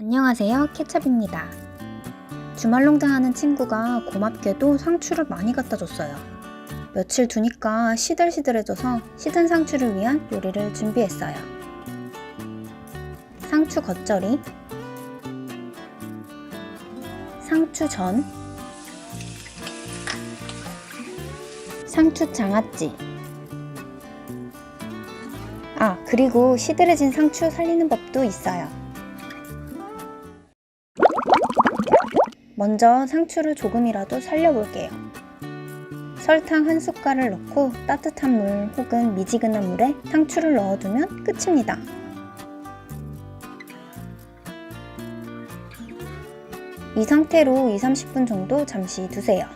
안녕하세요 케찹입니다. 주말 농장 하는 친구가 고맙게도 상추를 많이 갖다 줬어요. 며칠 두니까 시들시들해져서 시든 상추를 위한 요리를 준비했어요. 상추 겉절이 상추전 상추 장아찌. 아 그리고 시들해진 상추 살리는 법도 있어요 먼저 상추를 조금이라도 살려볼게요. 설탕 한 숟갈을 넣고 따뜻한 물 혹은 미지근한 물에 상추를 넣어두면 끝입니다. 이 상태로 2, 30분 정도 잠시 두세요.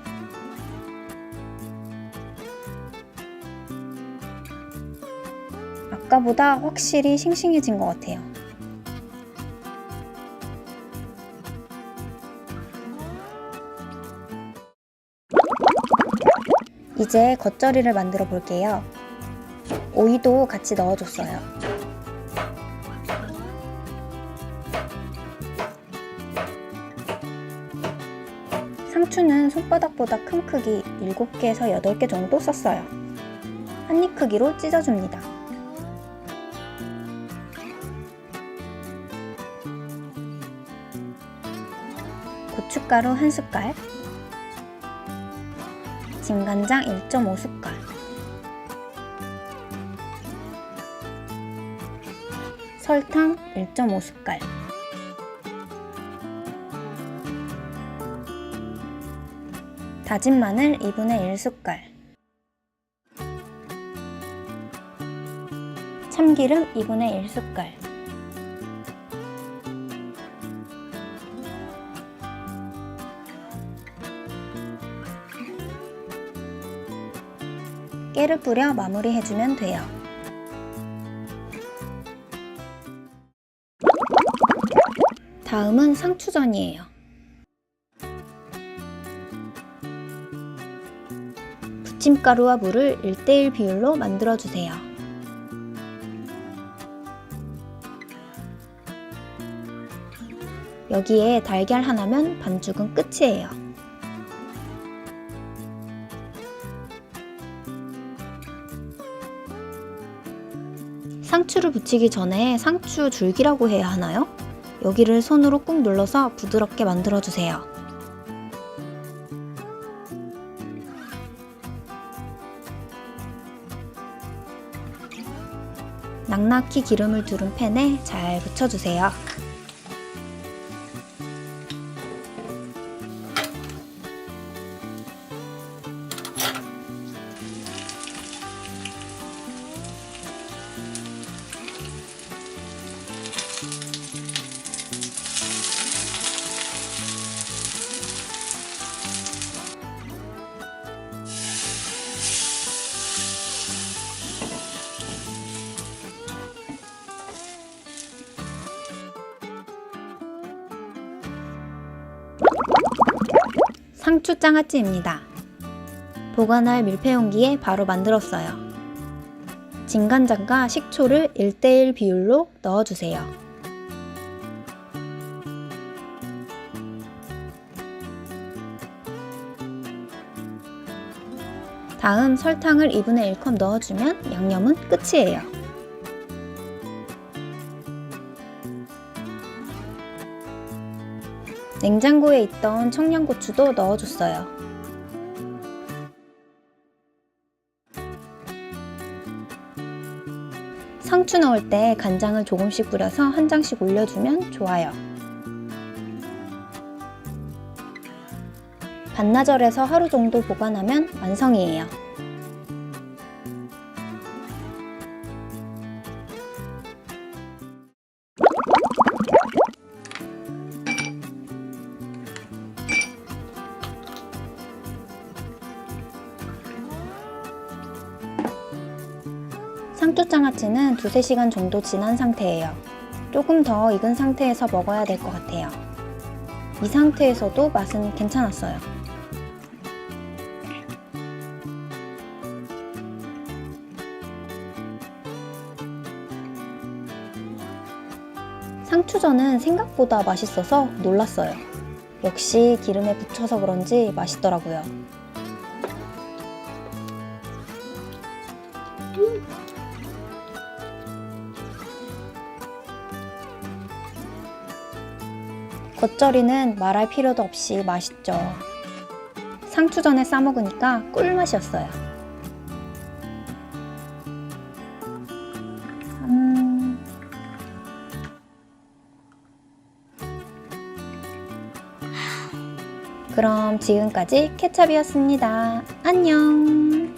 아까보다 확실히 싱싱해진 것 같아요. 이제 겉절이를 만들어 볼게요. 오이도 같이 넣어줬어요. 상추는 손바닥보다 큰 크기 7개에서 8개 정도 썼어요. 한 입 크기로 찢어줍니다. 고춧가루 한 숟갈, 진간장 1.5숟갈. 설탕 1.5숟갈. 다진 마늘 2분의 1숟갈. 참기름 2분의 1숟갈 깨를 뿌려 마무리해주면 돼요. 다음은 상추전이에요. 부침가루와 물을 1대1 비율로 만들어주세요. 여기에 달걀 하나면 반죽은 끝이에요. 상추를 붙이기 전에 상추 줄기라고 해야 하나요? 여기를 손으로 꾹 눌러서 부드럽게 만들어주세요. 낭낙히 기름을 두른 팬에 잘 붙여주세요. 상추 장아찌입니다. 보관할 밀폐용기에 바로 만들었어요. 진간장과 식초를 1대1 비율로 넣어주세요. 다음 설탕을 2분의 1컵 넣어주면 양념은 끝이에요. 냉장고에 있던 청양고추도 넣어줬어요. 상추 넣을 때 간장을 조금씩 뿌려서 한 장씩 올려주면 좋아요. 반나절에서 하루 정도 보관하면 완성이에요. 상추 장아찌는 두세 시간 정도 지난 상태예요. 조금 더 익은 상태에서 먹어야 될 것 같아요. 이 상태에서도 맛은 괜찮았어요. 상추전은 생각보다 맛있어서 놀랐어요. 역시 기름에 붙여서 그런지 맛있더라고요. 겉절이는 말할 필요도 없이 맛있죠. 상추전에 싸먹으니까 꿀맛이었어요. 음... 그럼 지금까지 케찹이었습니다. 안녕!